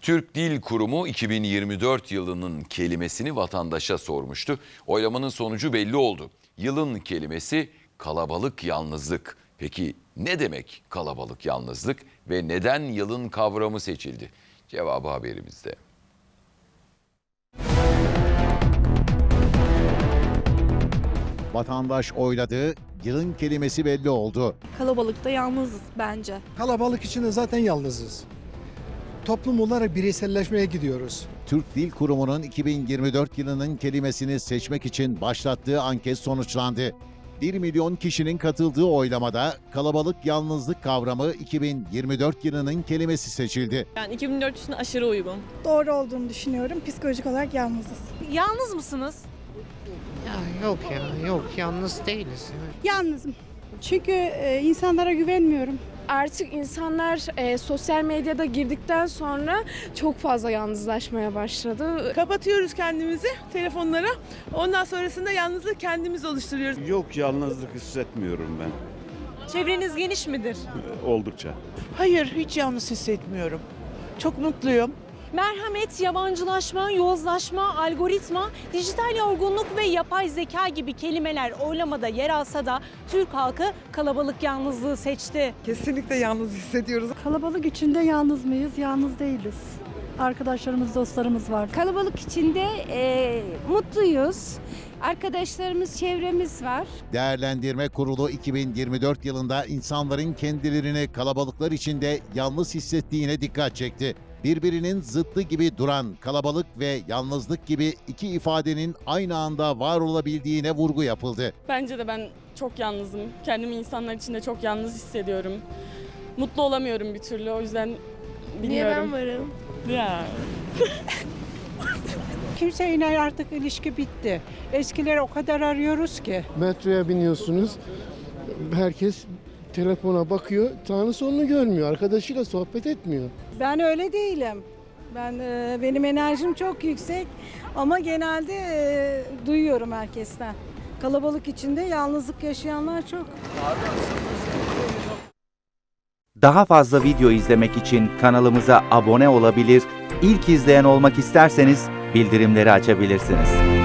Türk Dil Kurumu 2024 yılının kelimesini vatandaşa sormuştu. Oylamanın sonucu belli oldu. Yılın kelimesi kalabalık yalnızlık. Peki ne demek kalabalık yalnızlık ve neden yılın kavramı seçildi? Cevabı haberimizde. Vatandaş oyladı, yılın kelimesi belli oldu. Kalabalıkta yalnızız bence. Kalabalık içinde zaten yalnızız. Toplum olarak bireyselleşmeye gidiyoruz. Türk Dil Kurumu'nun 2024 yılının kelimesini seçmek için başlattığı anket sonuçlandı. 1 milyon kişinin katıldığı oylamada kalabalık yalnızlık kavramı 2024 yılının kelimesi seçildi. Yani 2004 için aşırı uygun. Doğru olduğunu düşünüyorum. Psikolojik olarak yalnızız. Yalnız mısınız? Ya yok ya yok yalnız değiliz. Yalnızım. Çünkü e, insanlara güvenmiyorum. Artık insanlar e, sosyal medyada girdikten sonra çok fazla yalnızlaşmaya başladı. Kapatıyoruz kendimizi telefonlara. Ondan sonrasında yalnızlık kendimiz oluşturuyoruz. Yok yalnızlık hissetmiyorum ben Çevreniz geniş midir? oldukça. Hayır, hiç yalnız hissetmiyorum. Çok mutluyum. Merhamet, yabancılaşma, yozlaşma, algoritma, dijital yorgunluk ve yapay zeka gibi kelimeler oylamada yer alsa da Türk halkı kalabalık yalnızlığı seçti. Kesinlikle yalnız hissediyoruz. Kalabalık içinde yalnız mıyız? Yalnız değiliz. Arkadaşlarımız, dostlarımız var. Kalabalık içinde e, mutluyuz. Arkadaşlarımız, çevremiz var. Değerlendirme Kurulu 2024 yılında insanların kendilerini kalabalıklar içinde yalnız hissettiğine dikkat çekti. Birbirinin zıttı gibi duran kalabalık ve yalnızlık gibi iki ifadenin aynı anda var olabildiğine vurgu yapıldı. Bence de ben çok yalnızım. Kendimi insanlar içinde çok yalnız hissediyorum. Mutlu olamıyorum bir türlü o yüzden bilmiyorum. varım? Ya. Kimseyle artık ilişki bitti. Eskileri o kadar arıyoruz ki. Metroya biniyorsunuz. Herkes telefona bakıyor. Sağını solunu görmüyor. Arkadaşıyla sohbet etmiyor. Ben öyle değilim. Ben e, benim enerjim çok yüksek ama genelde e, duyuyorum herkesten. Kalabalık içinde yalnızlık yaşayanlar çok. Daha fazla video izlemek için kanalımıza abone olabilir, ilk izleyen olmak isterseniz bildirimleri açabilirsiniz.